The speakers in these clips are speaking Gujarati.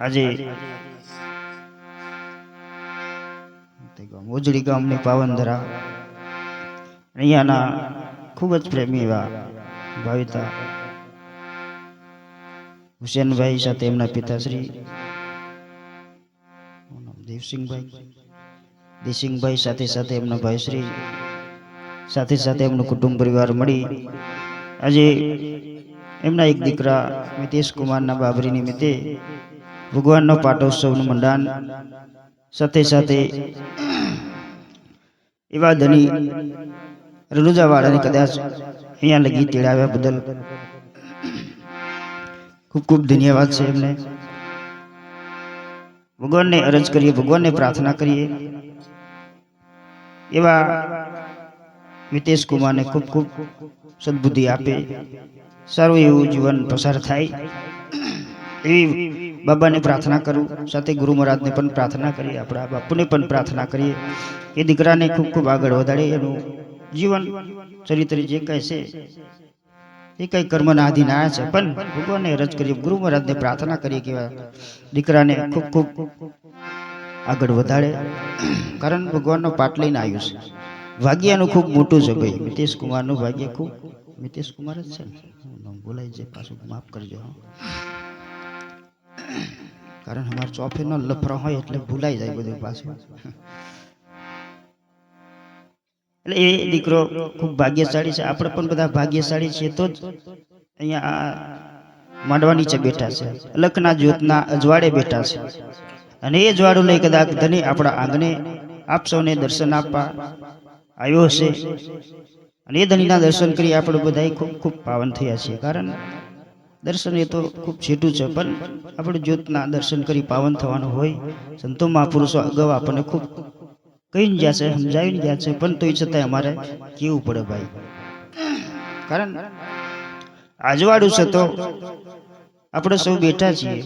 આજે ઉજળી ગામની પાવનધરા. અહીંયાના ખૂબ જ પ્રેમી એવા ભાવિતા હુસેનભાઈ સાથે એમના પિતાશ્રી? દેવસિંહભાઈ. દેવસિંહભાઈ સાથે સાથે એમના ભાઈશ્રી. સાથે સાથે એમનું કુટુંબ પરિવાર મળી. આજે એમના એક દીકરા મિતેશ કુમારના બાબરી નિમિત્તે ભગવાનનો પાટોત્સવનું મંડાન સાથે સાથે એવા ધની રણુજાવાળાને કદાચ અહીંયા લગી તેડાવ્યા બદલ ખૂબ ખૂબ ધન્યવાદ છે એમને. ભગવાનને અરજ કરીએ, ભગવાનને પ્રાર્થના કરીએ. એવા મિતેશ કુમારને ખૂબ ખૂબ સદબુદ્ધિ આપે. સારું એવું જીવન પસાર થાય. એવી બાબાને પ્રાર્થના કરું, સાથે ગુરુ મહારાજને પણ પ્રાર્થના કરીએ, આપણા બાપુને પણ પ્રાર્થના કરીએ. એ દીકરાને ખૂબ ખૂબ આગળ વધારે એનું જીવન, ચરિત્ર જે કાંઈ છે, એ કઈ કર્મના આધીન આવ્યા છે. પણ ભગવાનને રજ કરીએ, ગુરુ મહારાજને પ્રાર્થના કરીએ કે દીકરાને ખૂબ ખૂબ આગળ વધારે. કારણ ભગવાનનો પાઠ લઈને આવ્યું છે. ભાગ્યાનું ખૂબ મોટું છે ભાઈ. મિતેશ કુમારનું ભાગ્ય ખૂબ, મિતેશ કુમાર જ છે બોલાય છે, પાછું માફ કરજો. હો. કારણ અમારે ચોફેનો લફરો હોય એટલે ભૂલાઈ જાય બધું પાછું. એટલે એ દીકરો ખૂબ ભાગ્યશાળી છે. આપણે પણ બધા ભાગ્યશાળી છીએ તો જ અહીંયા માંડવા નીચે બેઠા છે. લખના જ્યોતના અજવાડે બેઠા છે. અને એ જ્વાળું લઈ કદાચ ધની આપણા આંગણે આપ સૌને દર્શન આપવા આવ્યો હશે. અને એ ધનીના દર્શન કરી આપણે બધા ખૂબ ખૂબ પાવન થયા છીએ. કારણ દર્શન એ તો ખૂબ છેટું છે, પણ આપણે જ્યોતના દર્શન કરી પાવન થવાનું હોય. સંતો મહાપુરુષો અગાઉ આપણને ખૂબ કહીને ગયા છે, સમજાવીને ગયા છે, પણ તોય છતાંય અમારે કેવું પડે ભાઈ? કારણ આજવાડું છે તો આપણે સૌ બેઠા છીએ.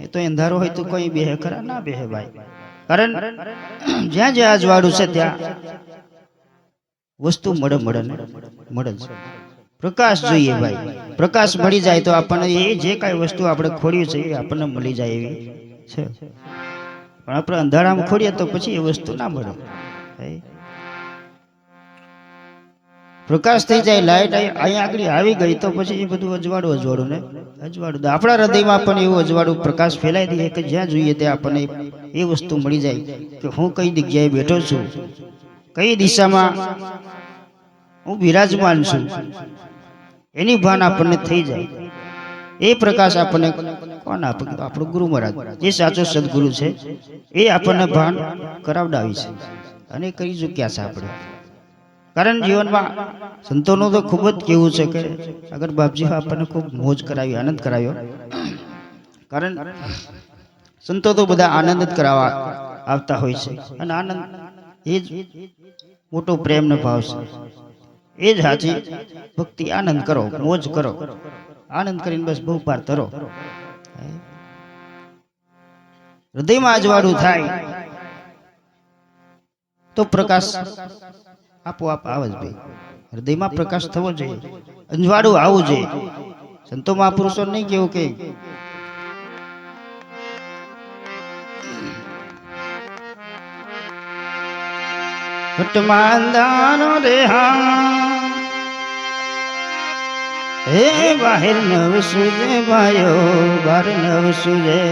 એ તો અંધારો હોય તો કોઈ બેહે ખરા? ના બેહે ભાઈ. કારણ જ્યાં જ્યાં આજવાડું છે ત્યાં વસ્તુ મળે મળે મળે જ. પ્રકાશ જોઈએ ભાઈ. પ્રકાશ મળી જાય તો આપણને એ જે કાંઈ વસ્તુ આપણે ખોડ્યું છે એ આપણને મળી જાય એવી છે. પણ આપણે અંધારામાં ખોડીએ તો પછી એ વસ્તુ ના મળે પ્રકાશ થઈ જાય લાઈટ અહીંયા આગળ આવી ગઈ તો પછી એ બધું અજવાળું અજવાળું ને અજવાળું. આપણા હૃદયમાં પણ એવું અજવાળું પ્રકાશ ફેલાઈ દઈએ કે જ્યાં જોઈએ ત્યાં આપણને એ વસ્તુ મળી જાય કે હું કઈ જગ્યાએ બેઠો છું કઈ દિશામાં હું બિરાજમાન છું. એની ભાન આપણને થઈ જાય. એ પ્રકાશ આપણને કોણ આપણો ગુરુ મહારાજ. જે સાચો સદગુરુ છે, એ આપણને ભાન કરાવડાવી છે. અને કરી ચૂક્યા છે આપણે. કારણ જીવનમાં સંતોનું તો ખૂબ જ કેવું છે કે અગર બાપજી આપણને ખૂબ મોજ કરાવી, આનંદ કરાવ્યો. કારણ સંતો તો બધા આનંદ જ કરાવવા આવતા હોય છે. અને આનંદ એ જ મોટો પ્રેમનો ભાવ છે. એ જ સાચી ભક્તિ આનંદ કરો, મોજ કરો. આનંદ કરીને બસ બહુ પાર તરો. હૃદયમાં અજવાળું થાય તો પ્રકાશ આપોઆપ આવે જ ભાઈ. હૃદયમાં પ્રકાશ થવો જોઈએ. અંજવાળું આવવું જોઈએ. સંતો મહાપુરુષો નહીં કેવું કે ઘટમાંદાનો દાનો હા હે બહાર નવ સુજે ભાયો બાર નવ સુજે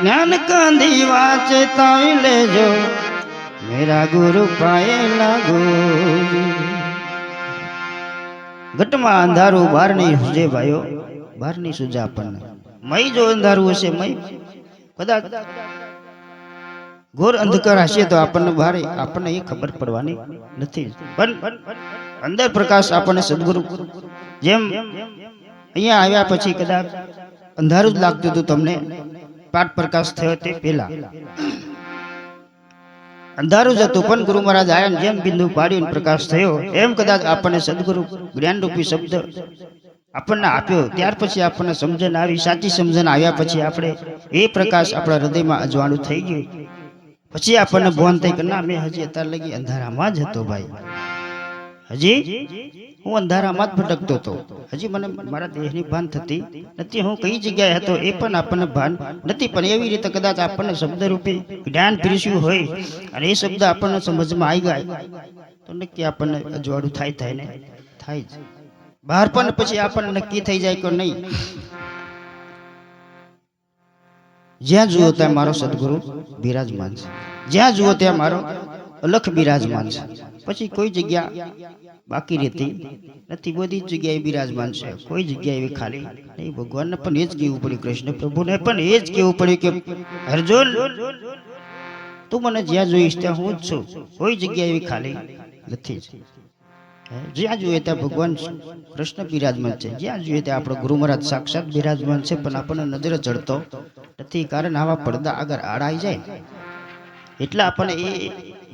જ્ઞાન કાંધી વાંચે તાવી લેજો, મેરા ગુરુ પાએ લાગો. ઘટમાં અંધારું બહાર નહીં સુજે ભાઈઓ બહાર નહીં સુજે આપણને. મય જો અંધારું હશે, મય. કદાચ ઘોર અંધકાર હશે તો આપણને બહાર આપણને એ ખબર પડવાની નથી. પણ અંદર પ્રકાશ આપણને સદગુરુ. જેમ અહીંયા આવ્યા પછી કદાચ અંધારું જ લાગતું હતું તમને. પાઠ પ્રકાશ થયો તે પહેલા. અંધારું જ હતું પણ ગુરુ મહારાજ આયા જેમ બિંદુ પાડ્યું પ્રકાશ થયો, એમ કદાચ આપણને સદગુરુ જ્ઞાનરૂપી શબ્દ આપણને આપ્યો. ત્યાર પછી આપણને સમજણ આવી, સાચી સમજણ આવ્યા પછી આપણે એ પ્રકાશ આપણા હૃદયમાં અજવાળું થઈ ગયું. પછી આપણને ભવન થઈ કે, ના, મેં હજી અત્યારે લગી અંધારામાં જ હતો ભાઈ. હજી હું અંધારામાં જ ભટકતો હતો. હજી મને મારા દેહની ભાન થતી નથી. હું કઈ જગ્યાએ હતો એ પણ આપણને ભાન નથી, પણ એવી રીતે કદાચ આપણને શબ્દરૂપી જ્ઞાન પીરસ્યું હોય અને એ શબ્દ આપણને સમજમાં આવી જાય તો નક્કી આપણને અજવાળું થાય થાય ને થાય જ. બહાર પણ પછી આપણને નક્કી થઈ જાય કે નહીં. જ્યાં જુઓ ત્યાં મારો સદગુરુ બિરાજમાન છે. જ્યાં જુઓ ત્યાં મારો અલખ બિરાજમાન છે. પછી કોઈ જગ્યા બાકી રહેતી નથી. બધી જગ્યાએ બિરાજમાન છે. કોઈ જગ્યા એવી ખાલી નહીં. ભગવાનને પણ એ જ કહેવું પડ્યું, કૃષ્ણ પ્રભુને પણ એ જ કહેવું પડ્યું કે, અર્જુન, તું મને જ્યાં જોઈશ ત્યાં હું જ છું. કોઈ જગ્યા એવી ખાલી નથી. જ્યાં જોઈએ ત્યાં ભગવાન કૃષ્ણ બિરાજમાન છે. જ્યાં જોઈએ ત્યાં આપણો ગુરુ મહારાજ સાક્ષાત બિરાજમાન છે, પણ આપણને નજરે ચડતો નથી. કારણ આવા પડદા આગળ આડાઈ જાય, એટલે આપણને એ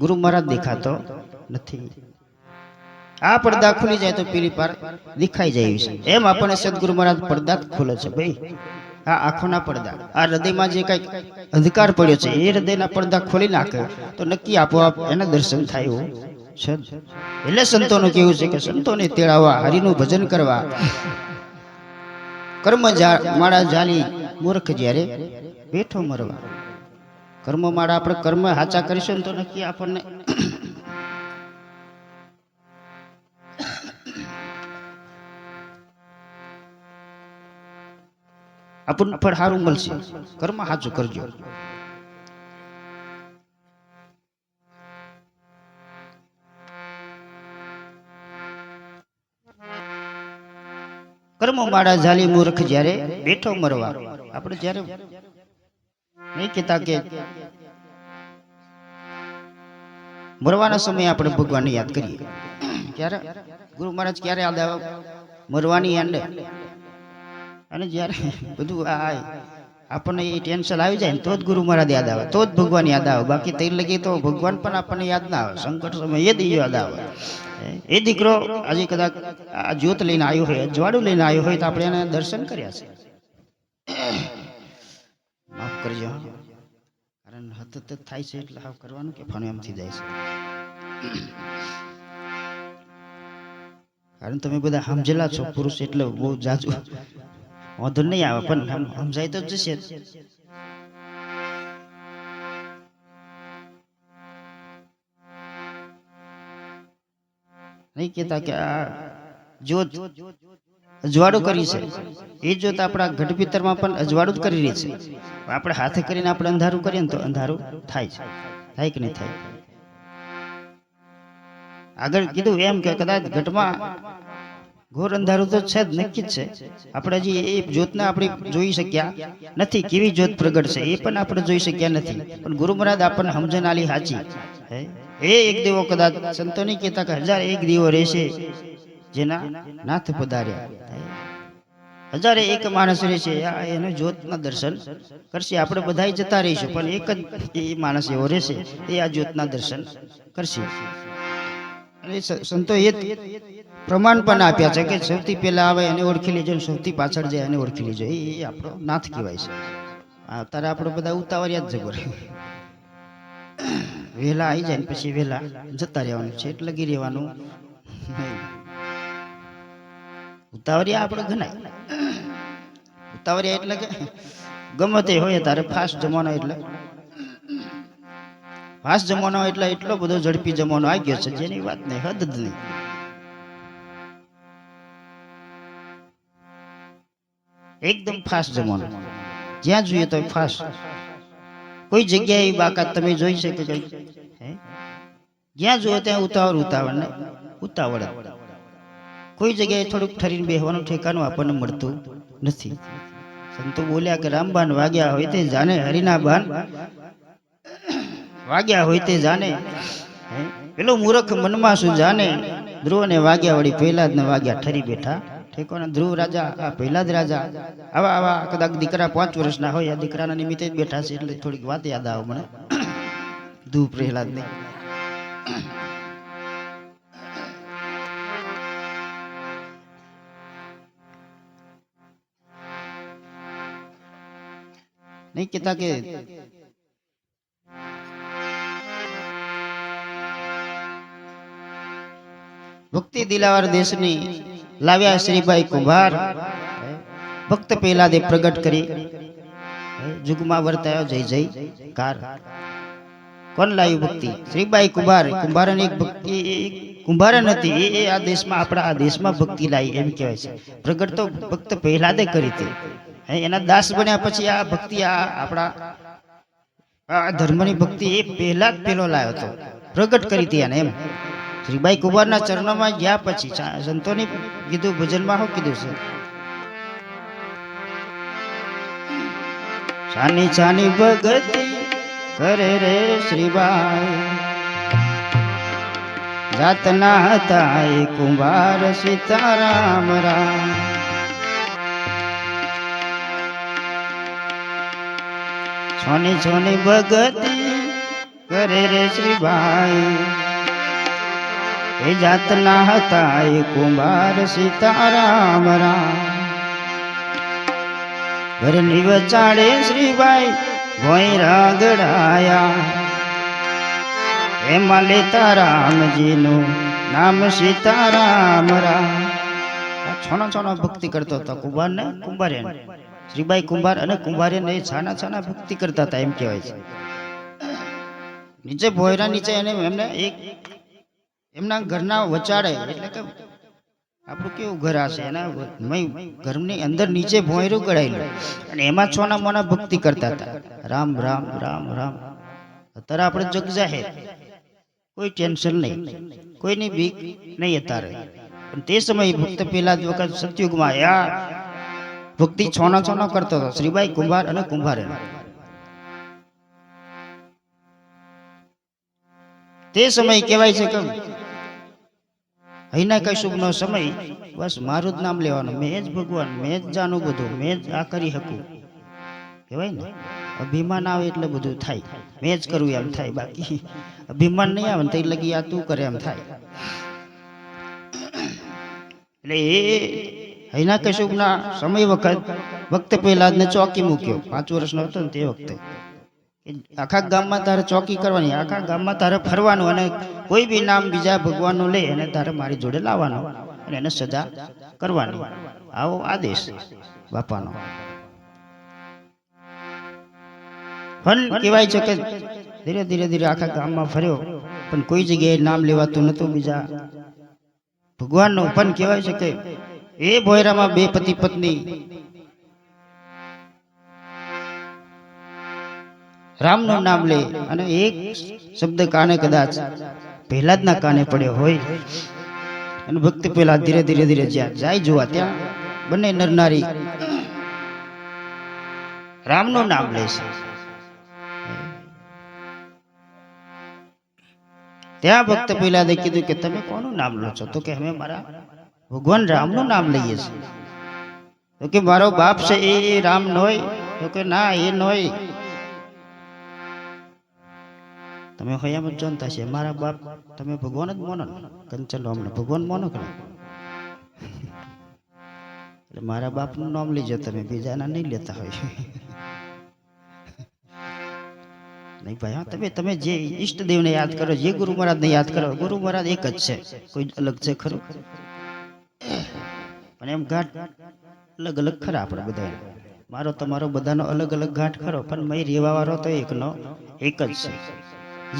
ગુરુ મહારાજ દેખાતો નથી. આ પડદા ખુલી જાય તો પીલી પાર દેખાઈ જાય છે. એમ આપણને સદગુરુ મહારાજ પડદા ખોલે છે ભાઈ. આ આંખોના પડદા. આ હૃદયમાં જે કંઈક અંધકાર પડ્યો છે, એ હૃદયના પડદા ખોલી નાખે તો નક્કી આપોઆપ એના દર્શન થાય એવું છે. એટલે સંતોનું કેવું છે કે સંતોને તેડાવવા, હરિનું ભજન કરવા. કર્મ માળા જાલી મૂર્ખ જ્યારે બેઠો મરવા. કર્મ માળા આપણે કર્મ હાચા કરીશું તો નક્કી આપણને. આપણને ફળ સારું મળશે. કર્મ સાચું કરજો. કર્મ માળા ઝાલી મૂર્ખ જ્યારે બેઠો મરવા. આપણે જ્યારે મરવાના સમયે આપણે ભગવાનને યાદ કરીએ. ક્યારે ગુરુ મહારાજ ક્યારે યાદ આવે? મરવાની અંડે અને જ્યારે બધું આ આપણને એ ટેન્શન આવી જાય ને, તો જ ગુરુ મહારાજ યાદ આવે, તો જ ભગવાન યાદ આવે. બાકી તે લગી તો ભગવાન પણ આપણને યાદ ના આવે. સંકટ સમય એ જ યાદ આવે. એ દીકરો આજે કદાચ આ જ્યોત લઈને આવ્યો હોય, અજવાળું લઈને આવ્યો હોય, તો આપણે એને દર્શન કર્યા છે. કરજો. કારણ હતત થાય છે એટલે હાવ કરવાનું કે ફાનું એમથી જાય છે. કારણ તમે બધા સમજેલા છો, પુરુષ એટલે બહુ જાજુ. વાંધો નહીં આવે, પણ સમજાય તો જશે. જ. નહીં કહેતા કે આ જ્યોત અજવાળું કરી છે. એ જ્યોત આપણા ભીતરમાં પણ અજવાળું જ કરી રહી છે. આપણે હાથે કરીને આપણે અંધારું કરીએ ને તો અંધારું થાય છે. થાય કે નહીં થાય? આગળ કીધું એમ કે કદાચ ઘટમાં ઘોર અંધારું તો છે જ, નક્કી જ છે. આપણે હજી એ જ્યોતને આપણે જોઈ શક્યા નથી. કેવી જ્યોત પ્રગટ છે એ પણ આપણે જોઈ શક્યા નથી. પણ ગુરુ મહારાજ આપણને સમજણ આલી સાચી હે? એ એક દેવો કદાચ સંતોની કહેતા કે હજાર એક દેવો રહેશે. જેના નાથ પધાર્યા. હજારે એક માણસ રહેશે એનું જ્યોતના દર્શન કરશે. આપણે બધા જતા રહીશું, પણ એક જ એ માણસ એવો રહેશે, એ આ જ્યોતના દર્શન કરશે. અને સંતો એ પ્રમાણ પણ આપ્યા છે કે સૌથી પહેલા આવે, એને ઓળખી લેજો સૌથી પાછળ જાય, એને ઓળખી લેજો. એ આપણો નાથ કહેવાય છે. અત્યારે આપણે બધા ઉતાવળિયા જ જગો વહેલા આવી જાય પછી વહેલા જતા રહેવાનું છે, એટલે લગી રહેવાનું નહીં. ઉતાવળિયા આપણે ગણાય ઉતાવળિયા એટલે કે ગમે તે હોય તારે ફાસ્ટ જમાનો એટલે. ફાસ્ટ જમાનો એટલે એટલો બધો ઝડપી જમાનો આવી ગયો છે, જેની વાત નહીં હદ જ નહીં. એકદમ ફાસ્ટ જમાનો જ્યાં જોઈએ તો ફાસ્ટ. કોઈ જગ્યાએ બાકાત તમે જોઈ શકે છે જ્યાં જોઈએ ત્યાં ઉતાવળ ઉતાવળ ને ઉતાવળ. કોઈ જગ્યાએ થોડુંક ઠરીને બેહવાનું ઠેકાણું આપણને મળતું નથી. સંતો બોલ્યા કે રામબાન વાગ્યા હોય તે જાણે હરિના બાન વાગ્યા હોય તે હે? પેલો મૂર્ખ મનમાં શું જાણે ધ્રુવને વાગ્યા વળી પહેલા જ ને વાગ્યા ઠરી બેઠા. ઠેકોના ધ્રુવ રાજા, આ પહેલા જ રાજા. આવા આવા કદાચ દીકરા પાંચ વર્ષના હોય, આ દીકરાના નિમિત્તે જ બેઠા છે, એટલે થોડીક વાત યાદ આવે મને. ધૂપ પ્રહલાદ નહીં કહેતા કે ભક્તિ દિલાવર દેશની લાવ્યા શ્રીભાઈ કુંભાર ભક્ત પહેલા દે પ્રગટ કરી જુગમાં વર્તાયો જય જય કાર. કોણ લાવ્યું ભક્તિ? શ્રીબાઈ કુંભાર. કુંભારન એક ભક્તિ કુંભારન હતી. એ આ દેશમાં, આપણા આ દેશમાં ભક્તિ લાવી, એમ કહેવાય છે. પ્રગટ તો ભક્ત પહેલા દે કરી હતી. એના દાસ બન્યા પછી આ ભક્તિ, આ આપણા, આ ધર્મની ભક્તિ એ પહેલા જ પેલો લાવ્યો હતો. પ્રગટ કરી હતી એને એમ. શ્રીબાઈ કુંભારના ચરણોમાં ગયા પછી સંતોની કીધું, ભજનમાં શું કીધું છે? છાની છાની ભગતિ કરે રે શ્રીબાઈ. જાતના હતા એ કુંભાર સીતારામ રામ. છોની છોની ભગતિ કરે રે શ્રીબાઈ. એ જાતના હતા એ કુંભાર સીતારામ રામ. ઘરની વચાડે શ્રીભાઈ ભોઈ રાગડાયા. એમાં લેતા રામજીનું નામ સીતારામ રામ. છોના છોના ભક્તિ કરતો હતો કુંભાર ને કુંભારે શ્રીબાઈ કુંભાર અને કુંભારીને એ છાના છાના ભક્તિ કરતા હતા એમ કહેવાય છે. નીચે ભોયરા નીચે એને એમને એક એમના ઘરના વચાડે એટલે કે આપણું કેવું ઘર હશે? એના ઘરની અંદર નીચે ભોંયરું ગળાયેલું અને એમાં છોના મોના ભક્તિ કરતા હતા. રામ રામ રામ રામ. અત્યારે આપણે જગ જાહેર કોઈ ટેન્શન નહીં. કોઈની બીક નહીં અત્યારે. પણ તે સમયે ભક્ત પેલા જ વખત સતયુગમાં આ ભક્તિ છોના છોના કરતો હતો. શ્રીબાઈ કુંભાર અને કુંભારે તે સમય કહેવાય છે કે અહીંના નો સમય બસ મારું જ નામ લેવાનું. મેં જ ભગવાન મેં જ જાણું બધું મેં જ આ કરી શકું. કહેવાય ને? અભિમાન આવે એટલે બધું થાય. મેં જ કરવું એમ થાય બાકી અભિમાન નહીં આવે ને તો લગી આ તું કરે એમ થાય. એટલે એ અહીંના કશુકના સમય વખત, વખતે પહેલા ને ચોકી મૂક્યો. પાંચ વર્ષનો હતો ને તે વખતે. આખા ગામમાં તારે ચોકી કરવાની, આખા ગામમાં તારે ફરવાનું અને કોઈ બી નામ બીજા ભગવાનનું લે અને તારે મારી જોડે લાવવાનો અને એને સજા કરવાની. આવો આદેશ બાપાનો. પણ કહેવાય છે કે ધીરે ધીરે ધીરે આખા ગામમાં ફર્યો, પણ કોઈ જગ્યાએ નામ લેવાતું નહોતું બીજા ભગવાનનું. પણ કહેવાય છે કે એ ભોયરામાં બે પતિ પત્ની. રામનું નામ લે અને એક શબ્દ કાને કદાચ પહેલા જ ના કાને પડ્યો હોય. અને ભક્તિ પહેલા ધીરે ધીરે ધીરે જ્યાં જાય જોવા ત્યાં બંને નરનારી રામનું નામ લે છે. ત્યાં ભક્ત પહેલા કીધું કે તમે કોનું નામ લો છો? તો કે અમે મારા ભગવાન રામનું નામ લઈએ છીએ. તો કે મારો બાપ છે એ એ રામ નોય, તો કે ના, એ નોય. તમે હયામ જાણતા છે, મારા બાપ તમે ભગવાન જ મોનો કંચન રામને ભગવાન મોનો કરો એટલે મારા બાપનું નામ લેજો, તમે બીજાના નહીં લેતા હોય. નહીં ભાઈ, હા, તમે તમે જે ઈષ્ટદેવને યાદ કરો, જે ગુરુ મહારાજને યાદ કરો, ગુરુ મહારાજ એક જ છે, કોઈ અલગ છે ખરું? પણ એમ ઘાટ અલગ અલગ ખરા આપણે બધા મારો તમારો બધાનો અલગ અલગ ઘાટ ખરો, પણ મય રેવાવાળો તો એકનો એક જ છે.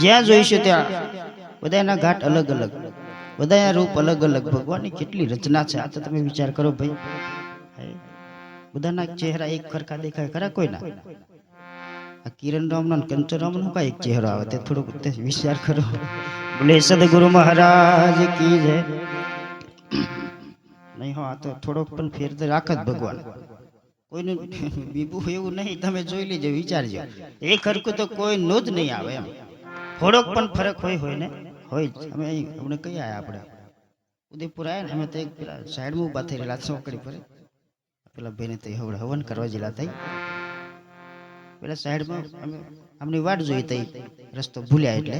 જ્યાં જોઈશું ત્યાં બધાના ઘાટ અલગ અલગ બધાના રૂપ અલગ અલગ. ભગવાનની કેટલી રચના છે, આ તો તમે વિચાર કરો ભાઈ? બધાના ચહેરા એક ખરખા દેખાય ખરા કોઈના? આ કિરણ રામનો કંચ કંચન રામનો કઈ એક ચહેરો આવે, તે થોડુંક વિચાર કરો. બોલે સદગુરુ મહારાજ કી જય. નહીં હો, આ તો થોડોક પણ ફેર તો રાખ જ ભગવાન. કોઈનું બીબું એવું નહીં, તમે જોઈ લેજો, વિચારજો. એ હરકું તો કોઈનું જ નહીં આવે એમ. થોડોક પણ ફરક હોય હોય ને? હોય જ. અમે અમને કઈ આવ્યા આપણે ઉદયપુર આવ્યા ને? અમે તો એક પેલા સાઈડમાં ઊભા થઈ રહેલા છોકરી પર. પેલા બેને તો હવડે હવન કરવા જેલા થઈ. પેલા સાઈડમાં અમે અમને વાટ જોઈ તઈ, રસ્તો ભૂલ્યા એટલે.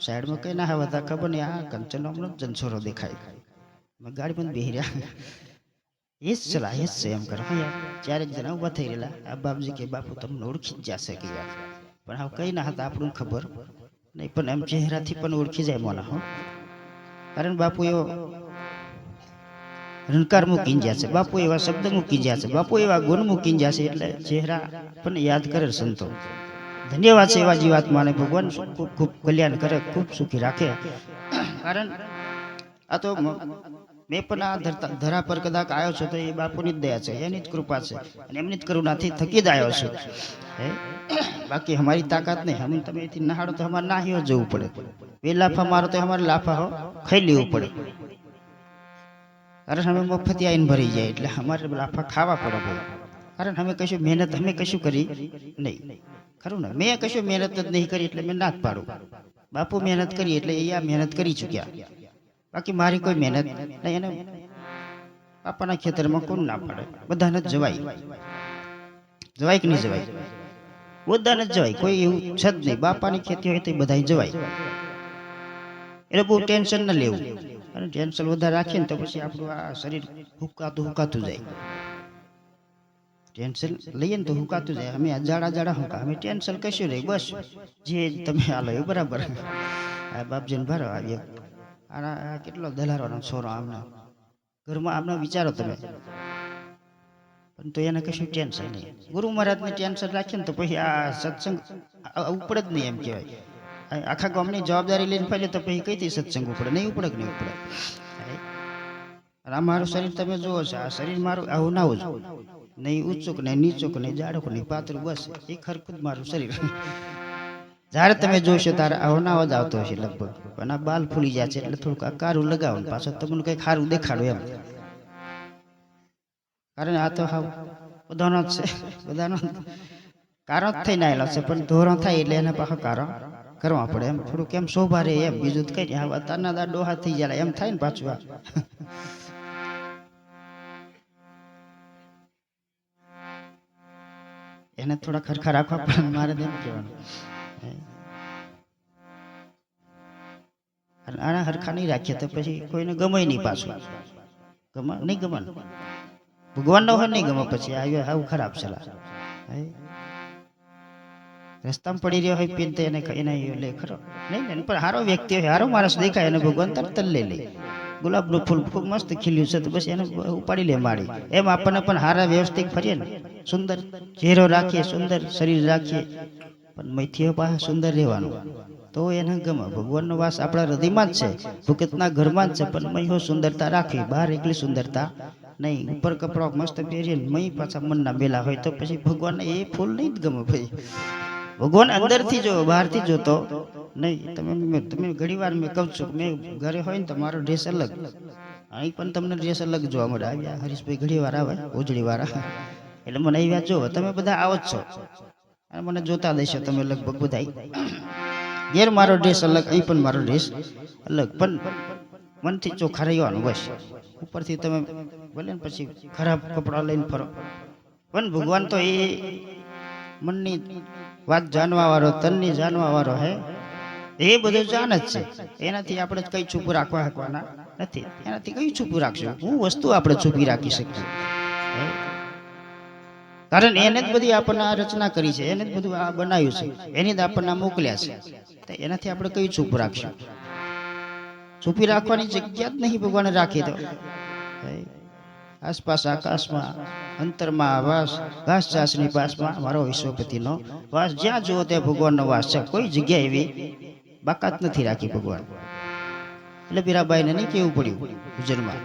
સાઈડમાં કઈ ના હતા ખબર નહીં. આ કંચનો હમણાં જનસોરો દેખાય. ગાડી પણ બેહી રહ્યા. એ જ ચલા એ જ છે એમ કરો. ચારેક જણા ઊભા થઈ રહેલા. આ બાપજી કે, બાપુ, તમને ઓળખી જ જશે કે યાર. પણ હવે કઈ ના હતા આપણને ખબર. નહીં, પણ એમ ચહેરાથી પણ ઓળખી જાય મોના, હો. કારણ બાપુ એવો રણકાર મૂકી ગયા છે બાપુ એવા શબ્દ મૂકી ગયા છે બાપુ એવા ગુણ મૂકી ગયા છે એટલે ચહેરા પણ યાદ કરે સંતો. ધન્યવાદ છે એવા જીવાત્માને. ભગવાન ખૂબ ખૂબ કલ્યાણ કરે, ખૂબ સુખી રાખે. કારણ આ તો મેં પણ આ ધરા પર કદાચ આવ્યો છું તો એ બાપુની જ દયા છે, એની જ કૃપા છે અને એમની જ કરુણાથી થકી જ આવ્યો છું. હે? બાકી અમારી તાકાત નહીં. અમે તમે એથી નહાડો તો અમારે નાહીઓ જવું પડે. બે લાફા મારો તો અમારે લાફા ખાઈ લેવું પડે. કારણ અમે મફતી આવીને ભરી જાય એટલે અમારે લાફા ખાવા પડે ભાઈ. કારણ અમે કશું મહેનત અમે કશું કરી નહીં. ખરું ને? મેં કશું મહેનત જ નહીં કરી એટલે મેં ના જ પાડું. બાપુ મહેનત કરી એટલે એ આ મહેનત કરી ચૂક્યા. બાકી મારી કોઈ મહેનત નહીં એને બાપાના ખેતરમાં કોણ ના પડે? બધાને જ જવાય. જવાય કે નહીં જવાય? બધાને જ જવાય. કોઈ એવું છે જ નહીં. બાપાની ખેતી હોય તો બધા જવાય. એટલે બહુ ટેન્શન ન લેવું. અને ટેન્શન વધારે રાખીએ ને તો પછી આપણું આ શરીર હુકાતું હુકાતું જાય. ટેન્શન લઈએ ને તો હુકાતું જાય. અમે જાડા જાડા હુકા. અમે ટેન્શન કશું નહીં. બસ. જે તમે હાલો એ બરાબર. આ બાપજીને ભરો. આ એક આના કેટલો દલારોનો છોરો આમના? ઘરમાં આમનો વિચારો તમે. પણ તો એને કશું ટેન્શન નહીં. ગુરુ મહારાજને ટેન્શન રાખીએ ને તો પછી આ સત્સંગ ઉપડે જ નહીં એમ કહેવાય. આખા ગામની જવાબદારી લઈને ફેલે તો પછી કઈથી સત્સંગ ઉપડે? નહીં ઉપડે કે નહીં ઉપડે? આ મારું શરીર તમે જુઓ છો, આ શરીર મારું આવું ના આવું નહીં ઊંચું નહીં નીચું નહીં જાડું, નહીં પાતળું, બસ એ ખરખું મારું શરીર. જ્યારે તમે જોશો ત્યારે અવનાવ જ આવતો હશે લગભગ. પણ આ બાલ ફૂલી જાય છે એટલે થોડુંક આ કારું લગાવો ને પાછળ તમને કંઈક સારું દેખાડો એમ. કારણ આ તો હાવ બધાનો જ છે, બધાનો કારણ જ થઈને આવેલો છે, પણ ધોરણ થાય એટલે એના પાછો કારણ કરવા પડે એમ. થોડુંક એમ શોભા રહે એમ. બીજું તો કઈ નહીં. તારના દા ડોહા થઈ જાય, એમ થાય ને પાછું આ. એને થોડા ખરખા રાખવા પણ મારે તો એમ કહેવાનું. અને આના હરખા નહીં રાખીએ તો પછી કોઈને ગમે નહીં પાછું. ગમે નહીં ગમે ભગવાનનો હોય નહીં ગમે પછી. આવ્યો આવું ખરાબ સલાહ. રસ્તામાં પડી રહ્યો હોય પીન એને એને લે, ખરો. નહીં ને, પણ સારો વ્યક્તિ હોય સારો માણસ દેખાય એને ભગવાન તરત લઈ લે ગુલાબનું ફૂલ ખૂબ મસ્ત ખીલ્યું છે તો બસ એને ઉપાડી લે માડી એમ આપણને પણ સારા વ્યવસ્થિત ફરીએ ને. સુંદર ચહેરો રાખીએ, સુંદર શરીર રાખીએ. પણ મૈથીઓ પાસે સુંદર રહેવાનું. તો એને ગમે. ભગવાનનો વાસ આપણા હૃદયમાં જ છે. ભૂકતના ઘરમાં જ છે. પણ મહી સુંદરતા રાખવી બહાર એકલી સુંદરતા નહીં. ઉપર કપડો મસ્ત પહેરીએ મય પાછા મનના બેલા હોય તો પછી ભગવાનને એ ફૂલ નહીં જ ગમે ભાઈ. ભગવાન અંદરથી જો, બહારથી જોતો નહીં. તમે તમે ઘણી વાર મેં કહું છું, મેં ઘરે હોય ને તો મારો ડ્રેસ અલગ. અહીં પણ તમને ડ્રેસ અલગ જોવા મળે. આવ્યા હરીશભાઈ ઘણી વાર આવે ઉજળી વાળા એટલે મને અહીંયા જોવો. તમે બધા આવો જ છો. અને મને જોતા દેશો તમે લગભગ બધા ઘેર મારો ડ્રેસ અલગ અહીં પણ મારો ડ્રેસ અલગ. પણ મનથી ચોખ્ખા રહેવાનું બસ. ઉપરથી તમે ભલે ને પછી ખરાબ કપડાં લઈને ફરો. પણ ભગવાન તો એ મનની વાત જાણવા વાળો તનની જાણવા વાળો હે. એ બધું જાણ જ છે. એનાથી આપણે કઈ છુપું રાખવા શકવાના નથી. એનાથી કઈ છુપું રાખશું? હું વસ્તુ આપણે છુપી રાખી શકીએ? કારણ એને જ બધી આપણને આ રચના કરી છે, એને જ બધું આ બનાવ્યું છે, એની જ આપણને મોકલ્યા છે. તો એનાથી આપણે કઈ ચૂપ રાખશું? ચૂપી રાખવાની જગ્યા જ નહીં ભગવાને રાખી તો. આસપાસ આકાશમાં, અંતરમાં વાસ ઘાસ ચાસની પાસમાં મારો વિશ્વપતિનો વાસ, જ્યાં જુઓ ત્યાં ભગવાનનો વાસ છે. કોઈ જગ્યા એવી બાકાત નથી રાખી ભગવાન. એટલે બીરાબાઈને નહીં કેવું પડ્યું ગુજરમાં